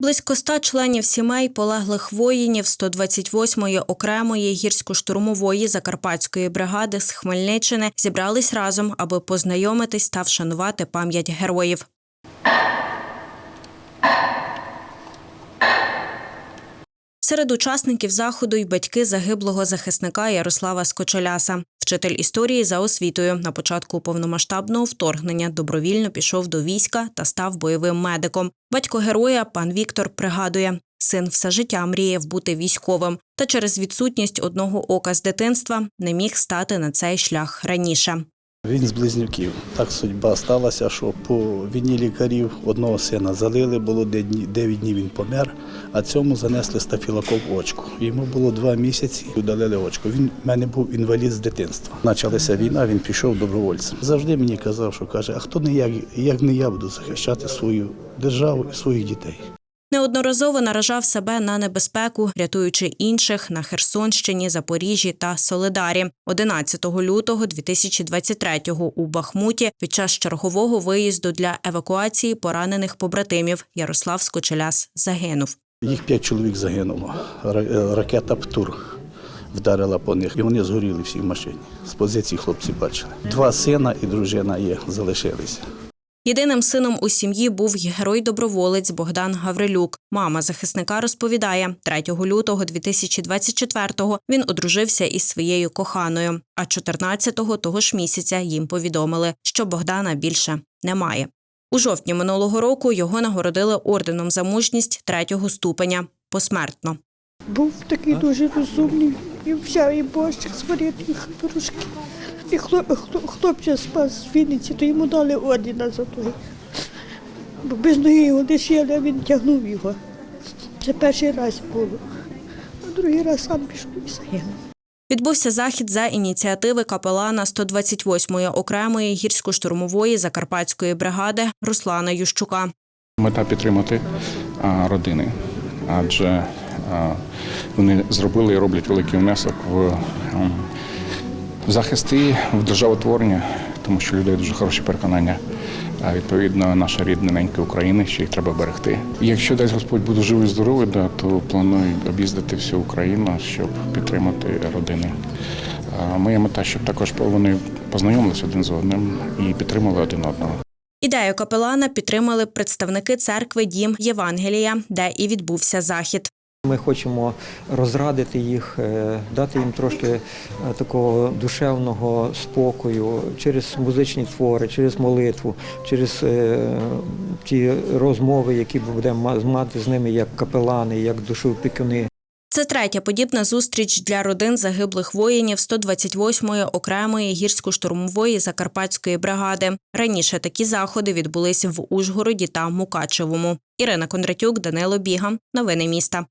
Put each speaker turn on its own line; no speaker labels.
Близько ста членів сімей полеглих воїнів 128-ї окремої гірсько-штурмової закарпатської бригади з Хмельниччини зібрались разом, аби познайомитись та вшанувати пам'ять героїв. Серед учасників заходу й батьки загиблого захисника Ярослава Скочеляса. Вчитель історії за освітою на початку повномасштабного вторгнення добровільно пішов до війська та став бойовим медиком. Батько героя, пан Віктор, пригадує, син все життя мріяв бути військовим, та через відсутність одного ока з дитинства не міг стати на цей шлях раніше.
Він з близнюків. Так судьба сталася, що по війні лікарів одного сина залили, було 9 днів він помер, а цьому занесли стафілокок в очко. Йому було два місяці, удалили очко. Він в мене був інвалід з дитинства. Почалася війна, він пішов добровольцем. Завжди мені казав, що каже, а хто не я, як не я буду захищати свою державу і своїх дітей.
Неодноразово наражав себе на небезпеку, рятуючи інших на Херсонщині, Запоріжжі та Солидарі. 11 лютого 2023-го у Бахмуті під час чергового виїзду для евакуації поранених побратимів Ярослав Скочеляс загинув.
Їх п'ять чоловік загинуло. Ракета Птур вдарила по них, і вони згоріли всі в машині. З позиції хлопці бачили. Два сина і дружина є, залишилися.
Єдиним сином у сім'ї був герой-доброволець Богдан Гаврилюк. Мама захисника розповідає, 3 лютого 2024-го він одружився із своєю коханою. А 14-го того ж місяця їм повідомили, що Богдана більше немає. У жовтні минулого року його нагородили орденом за мужність третього ступеня посмертно.
Був такий дуже розумний і взяв і борщик зварити, і пирожки. І хлоп, хлоп, хлопця спас з Вінниці, то йому дали ордена за той. Бо без ноги його лишили, а він тягнув його. Це перший раз було. А другий раз сам пішов і загинув.
Відбувся захід за ініціативи капелана 128-ї окремої гірсько-штурмової закарпатської бригади Руслана Ющука.
Мета підтримати родини, адже вони зробили і роблять великий внесок в захисти, в державотворення, тому що людей дуже хороші переконання. А відповідно, наша рідна ненька України, що їх треба берегти. Якщо дасть Господь буду живий здоровий, да, то планую об'їздити всю Україну, щоб підтримати родини. Моя мета, щоб також вони познайомилися один з одним і підтримали один одного.
Ідею капелана підтримали представники церкви Дім Євангелія, де і відбувся захід.
Ми хочемо розрадити їх, е, дати їм трошки е, такого душевного спокою через музичні твори, через молитву, через е, ті розмови, які будемо мати з ними як капелани, як душеопікуни.
Це третя подібна зустріч для родин загиблих воїнів 128-ї окремої гірсько-штурмової закарпатської бригади. Раніше такі заходи відбулись в Ужгороді та Мукачевому. Ірина Кондратюк, Данило Біга. Новини міста.